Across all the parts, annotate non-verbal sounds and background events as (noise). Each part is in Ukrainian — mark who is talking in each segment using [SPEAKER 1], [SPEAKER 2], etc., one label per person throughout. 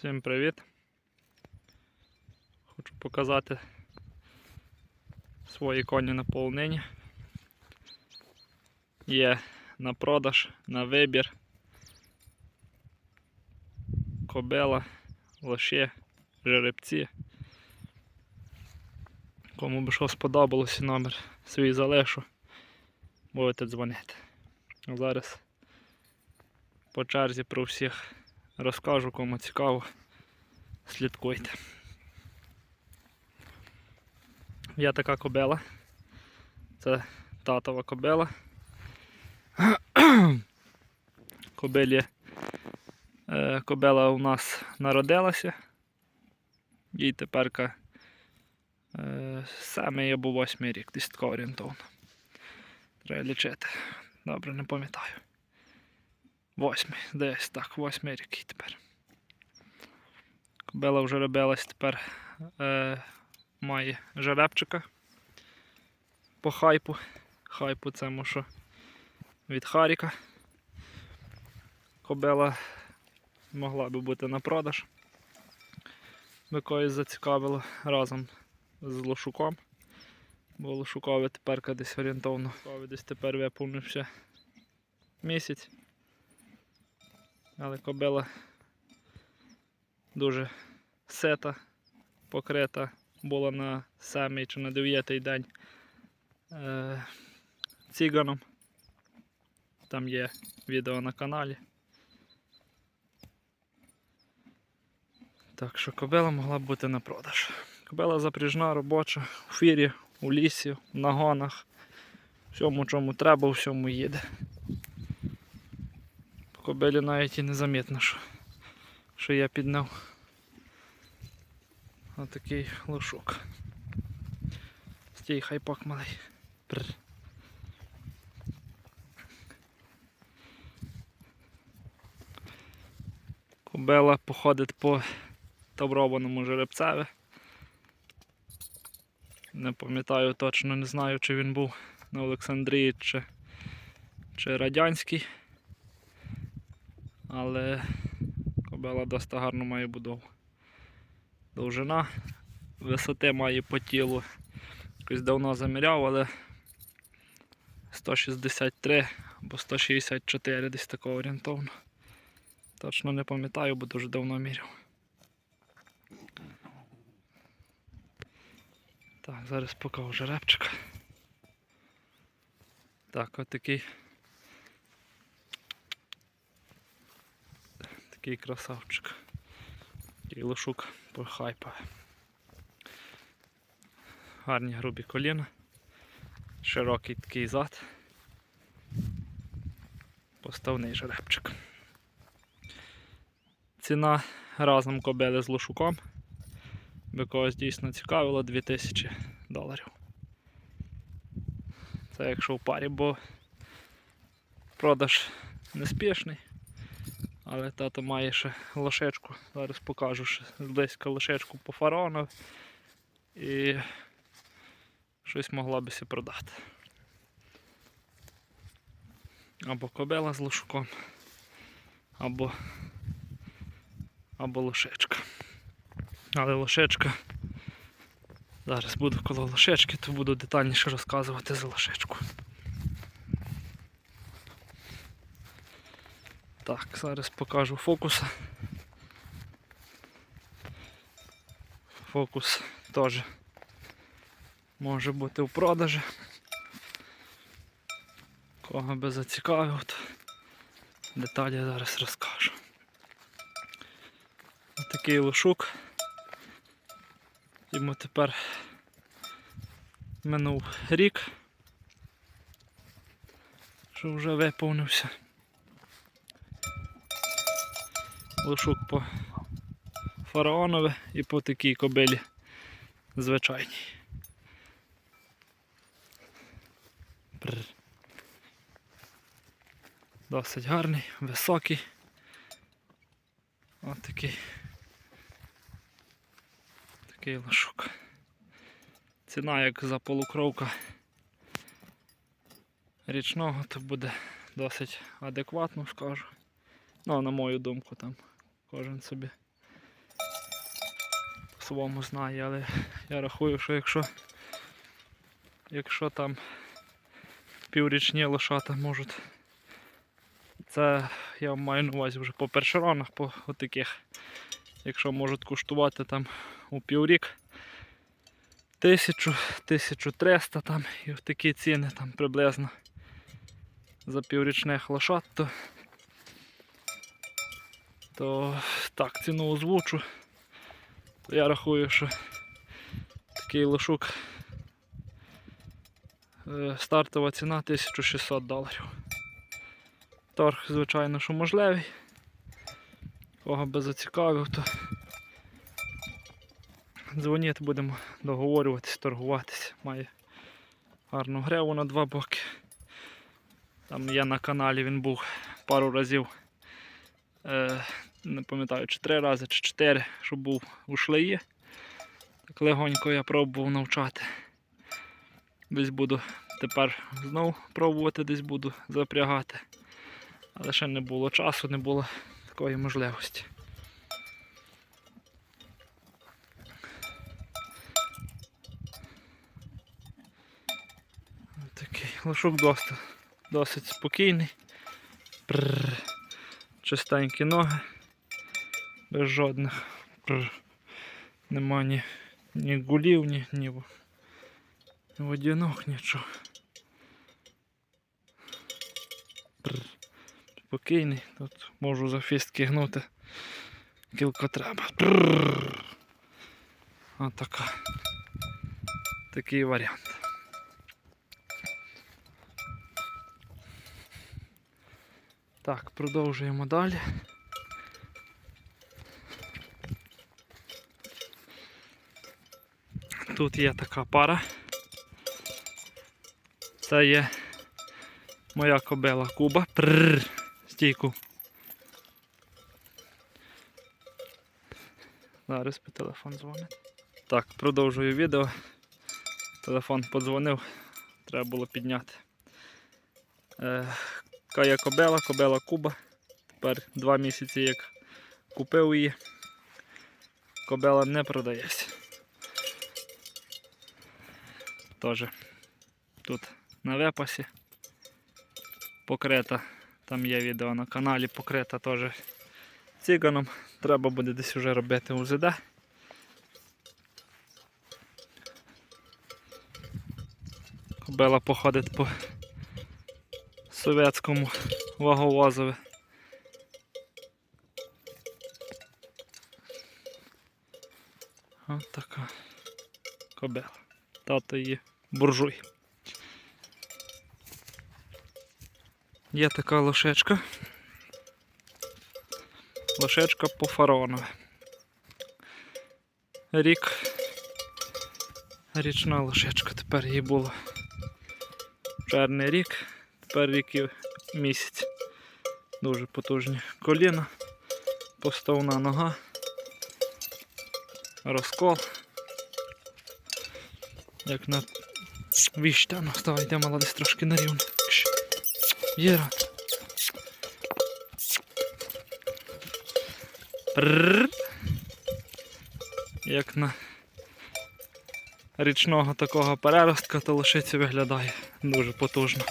[SPEAKER 1] Всім привіт! Хочу показати свої коні на полонині. Є на продаж, на вибір. Кобила, лоші, жеребці. Кому би що сподобалося, номер свій залишу, будете дзвонити. Зараз по черзі про всіх розкажу, кому цікаво. Слідкуйте. Є така кобила. Це татова кобила. (clears throat) Кобилі е, кобила у нас народилася. Їй теперка е, саме або восьмий рік, десь тако орієнтовно. Треба лічити. Добре, не пам'ятаю. Восьмий, десь так, восьмий рік тепер. Кобила вже робилась тепер е, має жеребчика по хайпу. Хайпу це мушу від Харіка. Кобила могла би бути на продаж. Би когось зацікавило разом з Лошуком. Бо Лошукові тепер десь орієнтовно. Десь тепер виповнився місяць. Але кобила дуже сета, покрита була на семий чи на дев'ятий день е, ціганом. Там є відео на каналі. Так що кобила могла б бути на продаж. Кобила запряжна, робоча, у фірі, у лісі, в нагонах. Всьому, чому треба, всьому їде. По кобилі навіть і незамітно, що, що я підняв. Отакий лошок. Стій, хайпак малий. Прр. Кобила походить по таврованому жеребцеві. Не пам'ятаю точно, не знаю, чи він був на Олександрії чи, чи радянський. Але кобила досить гарно має будову. Довжина, висоти має по тілу. Якось давно заміряв, але 163 або 164 десь такого орієнтовно. Точно не пам'ятаю, бо дуже давно міряв. Так, зараз покажу жеребчика. Так, от такий. Красавчик. Такий лошук похайпає. Гарні грубі коліна. Широкий такий зад. Поставний жеребчик. Ціна разом кобили з лошуком. Би когось дійсно цікавило 2000 доларів. Це якщо в парі, бо продаж неспішний. Але тато має ще лошечку. Зараз покажу ще близько лошечку по фараону. І щось могла би сі продати. Або кобила з лошуком, або, або лошечка. Але лошечка. Зараз буду коло лошечки, то буду детальніше розказувати за лошечку. Так, зараз покажу фокуса. Фокус теж може бути в продажі. Кого би зацікавив, то деталі зараз розкажу. Такий лошук. Йому тепер минув рік, що вже виповнився. Лошук по фараонове і по такій кобилі звичайній. Досить гарний, високий. Ось такий. Такий лошук. Ціна як за полукровка річного, то буде досить адекватно, скажу. Ну, на мою думку, там кожен собі по-своєму знає, але я рахую, що якщо, якщо там піврічні лошата можуть. Це я маю на увазі вже по першеронах, по таких, якщо можуть коштувати там у піврік. Тисячу, 1300 там і в такі ціни там приблизно за піврічних лошад, то, то так, ціну озвучу. То я рахую, що такий лошук е, стартова ціна 1600 доларів. Торг, звичайно, що можливий. Кого би зацікавив, то дзвоніть, будемо договорюватись, торгуватись. Має гарну гриву на два боки. Там я на каналі він був пару разів. Не пам'ятаю, чи три рази, чи чотири, що був у шлеї. Так легонько я пробував навчати. Десь буду тепер знову пробувати, десь буду запрягати. Але ще не було часу, не було такої можливості. Такий лошок досить, досить спокійний. Прррр. Чистенькі ноги. Без жодних. Нема ні, ні гулів, ні, ні водянок, нічого. Спокійний. Тут можу за фістки гнути. Кілько треба. Отака. Такий варіант. Так, продовжуємо далі. Тут є така пара. Це є моя кобила Куба. Прррр. Стійку. Зараз по телефон дзвонить. Так, продовжую відео. Телефон подзвонив, треба було підняти. Е, Кая кобела, кобела Куба. Тепер два місяці як купив її. Кобела не продається. Теж тут на вепасі покрита. Там є відео на каналі, покрита теж циганом. Треба буде десь вже робити УЗД. Кобила походить по совєтському ваговозові. Ось така кобила. Тато її буржуй. Є така лошечка. Лошечка по фаронове. Рік. Річна лошечка. Тепер їй було черний рік. Тепер рік і місяць. Дуже потужні коліна, поставна нога, розкол. Як на віщану, вставай, йде молодець трошки на рівно. Єра. Як на річного такого переростка, то лошиця виглядає дуже потужно.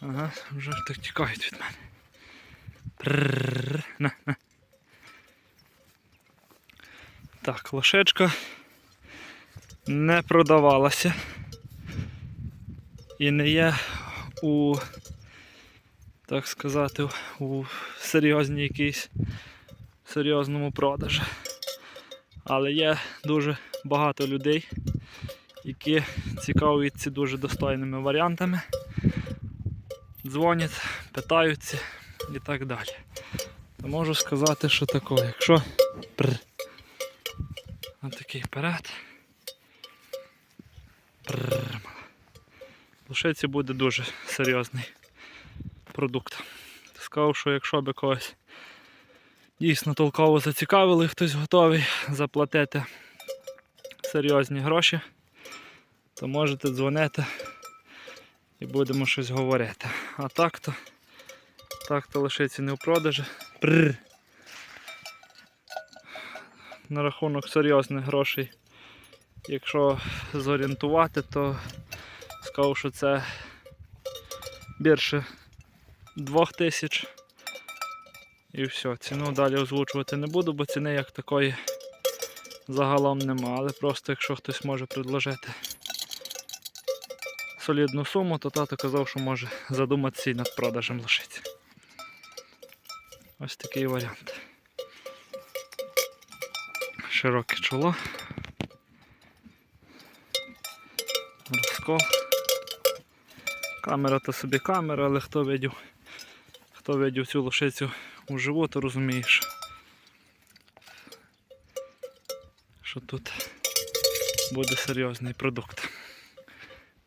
[SPEAKER 1] Ага, вже так тікають від мене. Прррр. На, на. Так, лошечка не продавалася і не є у, так сказати, у серйозній якійсь серйозному продажі. Але є дуже багато людей, які цікавляться дуже достойними варіантами дзвонять, питаються і так далі. То можу сказати, що таке, якщо пр. Отакий перед. Пр. Лошиці буде дуже серйозний продукт. Сказав, що якщо би когось дійсно толково зацікавили, хтось готовий заплатити серйозні гроші, то можете дзвонити і будемо щось говорити. А так то так то лишиться не в продажі. Пррр. на рахунок серйозних грошей. Якщо зорієнтувати, то скажу, що це більше 2000. І все, ціну далі озвучувати не буду, бо ціни як такої загалом нема. Але просто якщо хтось може предложити солідну суму, то тато казав, що може задуматися і над продажем лошиці. Ось такий варіант. Широке чоло. Розкол. Камера то собі камера, але хто видів, хто видів цю лошицю уживу, то розумієш, що тут буде серйозний продукт.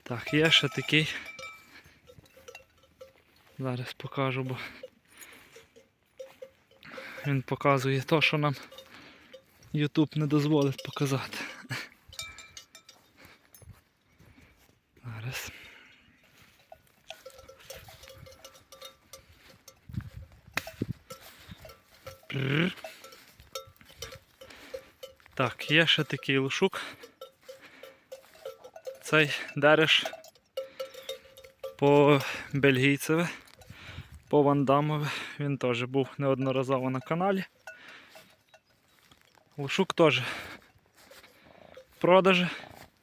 [SPEAKER 1] Так, є ще такий. Зараз покажу, бо він показує те, що нам YouTube не дозволить показати. Зараз. Прррр. Так, є ще такий лошук. Цей дереш по бельгійцеве, по вандамове. Він теж був неодноразово на каналі. Лошук теж в продажі.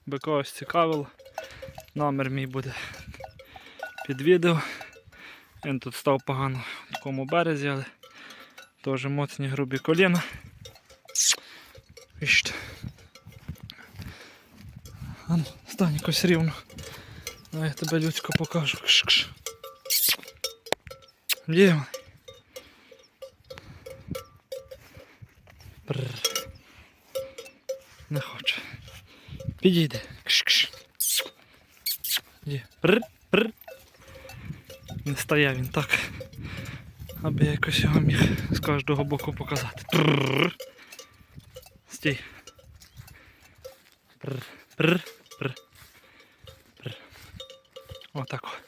[SPEAKER 1] Би когось цікавило. Номер мій буде під відео. Він тут став погано в такому березі, але теж моцні грубі коліна. А ну, стань якось рівно. Ну, я тебе людсько покажу. Бррр. Не хоче. Підійде. Бррр. Не стояв він так. Аби якось його міг з кожного боку показати. Бррр. Стій. Бррр. Бррр. Бррр. Бррр. Отак.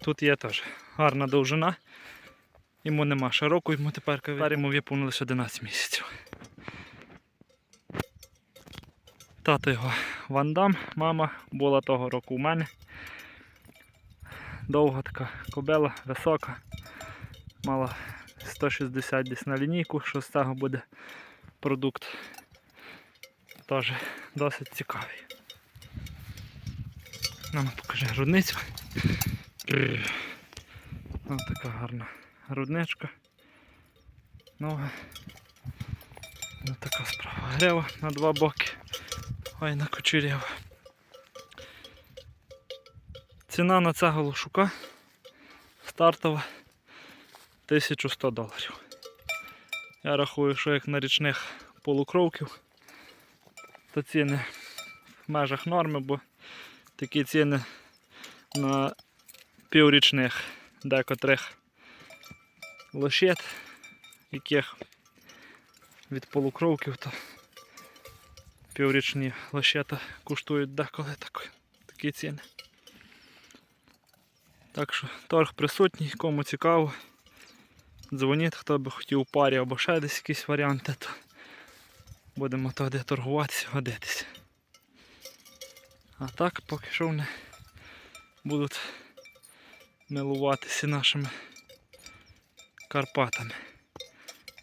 [SPEAKER 1] Тут є теж гарна довжина. Йому нема широку, йому тепер, йому виповнилось 11 місяців. Тато його Вандам, мама була того року у мене. Довга така кобила, висока. Мала 160 десь на лінійку, що з цього буде продукт. Теж досить цікавий. Нам покажи грудницю. Ось така гарна грудничка. Ноги. Ось така справа. Грива на два боки. Ой, на кучерява. Ціна на цього лошука стартова 1100 доларів. Я рахую, що як на річних полукровків, то ціни в межах норми, бо такі ціни на піврічних декотрих лошет, яких від полукровків, то піврічні лошета коштують деколи так, такі ціни. Так що торг присутній, кому цікаво. Дзвоніть, хто би хотів у парі або ще десь якісь варіанти, то будемо тоді торгуватися, годитися. А так поки що вони будуть милуватися нашими Карпатами.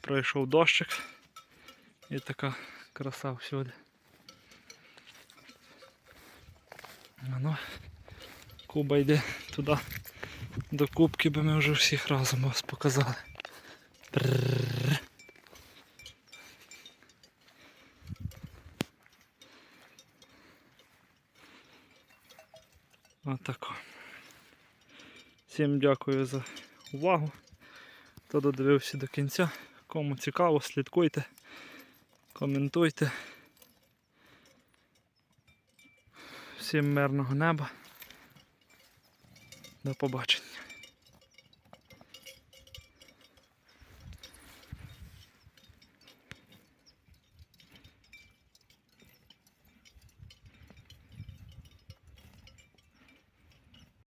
[SPEAKER 1] Пройшов дощик і така краса всюди. А ну, Куба йде туди до кубки, бо ми вже всіх разом вас показали. Пррррр. Отако. Всім дякую за увагу. Хто додивився до кінця. Кому цікаво, слідкуйте, коментуйте. Всім мирного неба. До побачення.